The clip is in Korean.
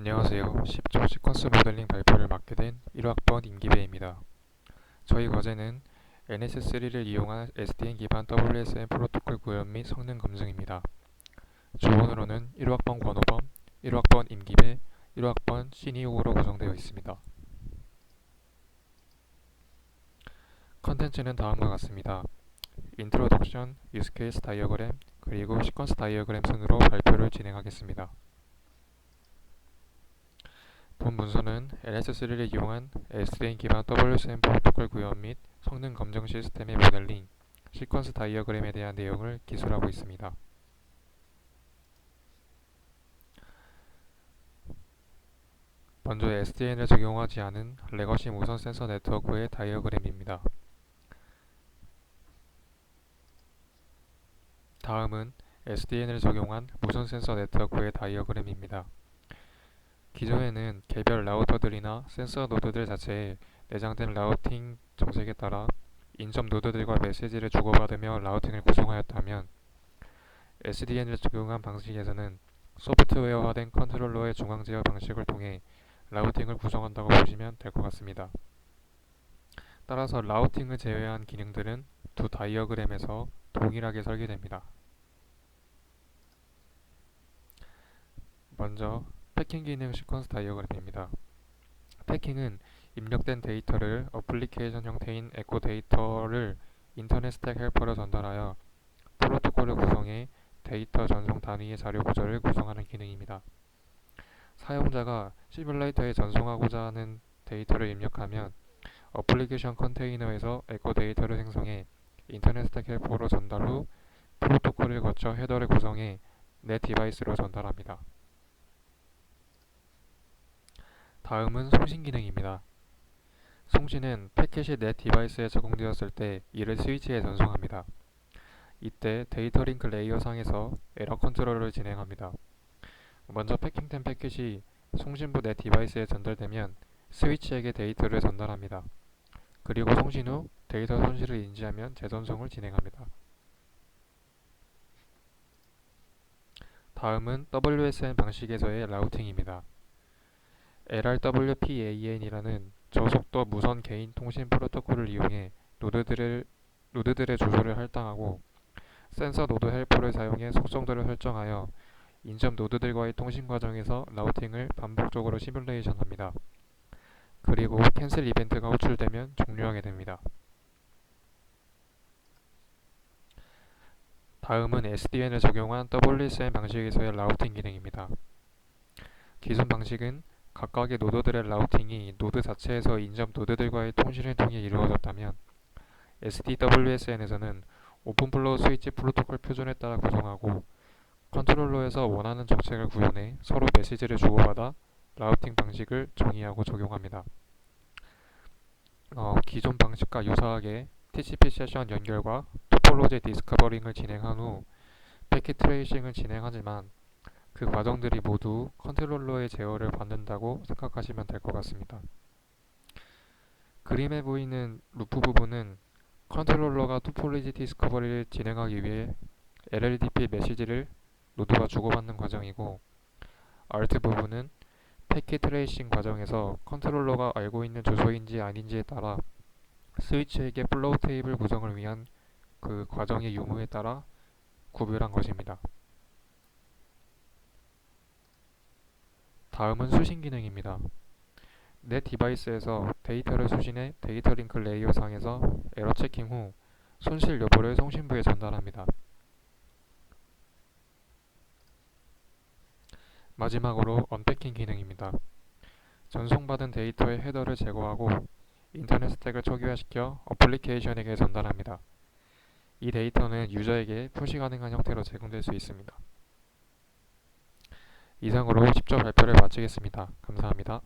안녕하세요. 10조 시퀀스 모델링 발표를 맡게 된 1학번 임기배입니다. 저희 과제는 NS3를 이용한 SDN 기반 WSN 프로토콜 구현 및 성능 검증입니다. 조원으로는 1학번 권호범, 1학번 임기배, 1학번 신이옥으로 구성되어 있습니다. 컨텐츠는 다음과 같습니다. 인트로덕션, 유스케이스 다이어그램, 그리고 시퀀스 다이어그램 순으로 발표를 진행하겠습니다. 본 문서는 LS3를 이용한 SDN 기반 WSN 프로토콜 구현 및 성능 검증 시스템의 모델링, 시퀀스 다이어그램에 대한 내용을 기술하고 있습니다. 먼저 SDN을 적용하지 않은 레거시 무선 센서 네트워크의 다이어그램입니다. 다음은 SDN을 적용한 무선 센서 네트워크의 다이어그램입니다. 기존에는 개별 라우터들이나 센서 노드들 자체에 내장된 라우팅 정책에 따라 인접 노드들과 메시지를 주고받으며 라우팅을 구성하였다면 SDN을 적용한 방식에서는 소프트웨어화된 컨트롤러의 중앙 제어 방식을 통해 라우팅을 구성한다고 보시면 될 것 같습니다. 따라서 라우팅을 제외한 기능들은 두 다이어그램에서 동일하게 설계됩니다. 먼저 패킹 기능 시퀀스 다이어그램입니다. 패킹은 입력된 데이터를 어플리케이션 형태인 에코 데이터를 인터넷 스택 헬퍼로 전달하여 프로토콜을 구성해 데이터 전송 단위의 자료 구조를 구성하는 기능입니다. 사용자가 시뮬레이터에 전송하고자 하는 데이터를 입력하면 어플리케이션 컨테이너에서 에코 데이터를 생성해 인터넷 스택 헬퍼로 전달 후 프로토콜을 거쳐 헤더를 구성해 내 디바이스로 전달합니다. 다음은 송신 기능입니다. 송신은 패킷이 내 디바이스에 적용되었을 때 이를 스위치에 전송합니다. 이때 데이터 링크 레이어 상에서 에러 컨트롤을 진행합니다. 먼저 패킹된 패킷이 송신부 내 디바이스에 전달되면 스위치에게 데이터를 전달합니다. 그리고 송신 후 데이터 손실을 인지하면 재전송을 진행합니다. 다음은 WSN 방식에서의 라우팅입니다. LRWPAN이라는 저속도 무선 개인 통신 프로토콜을 이용해 노드들을, 노드들의 주소를 할당하고 센서 노드 헬퍼를 사용해 속성도를 설정하여 인접 노드들과의 통신 과정에서 라우팅을 반복적으로 시뮬레이션합니다. 그리고 캔슬 이벤트가 호출되면 종료하게 됩니다. 다음은 SDN을 적용한 WSN 방식에서의 라우팅 기능입니다. 기존 방식은 각각의 노드들의 라우팅이 노드 자체에서 인접 노드들과의 통신을 통해 이루어졌다면 SDWSN에서는 오픈플로우 스위치 프로토콜 표준에 따라 구성하고 컨트롤러에서 원하는 정책을 구현해 서로 메시지를 주고받아 라우팅 방식을 정의하고 적용합니다. 어, 기존 방식과 유사하게 TCP 세션 연결과 토폴로지 디스커버링을 진행한 후 패킷 트레이싱을 진행하지만 그 과정들이 모두 컨트롤러의 제어를 받는다고 생각하시면 될 것 같습니다. 그림에 보이는 루프 부분은 컨트롤러가 토폴로지 디스커버리를 진행하기 위해 LLDP 메시지를 노드가 주고받는 과정이고 알트 부분은 패킷 트레이싱 과정에서 컨트롤러가 알고 있는 주소인지 아닌지에 따라 스위치에게 플로우 테이블 구성을 위한 그 과정의 유무에 따라 구별한 것입니다. 다음은 수신 기능입니다. 내 디바이스에서 데이터를 수신해 데이터 링크 레이어 상에서 에러 체킹 후 손실 여부를 송신부에 전달합니다. 마지막으로 언패킹 기능입니다. 전송받은 데이터의 헤더를 제거하고 인터넷 스택을 초기화시켜 어플리케이션에게 전달합니다. 이 데이터는 유저에게 푸시 가능한 형태로 제공될 수 있습니다. 이상으로 10조 발표를 마치겠습니다. 감사합니다.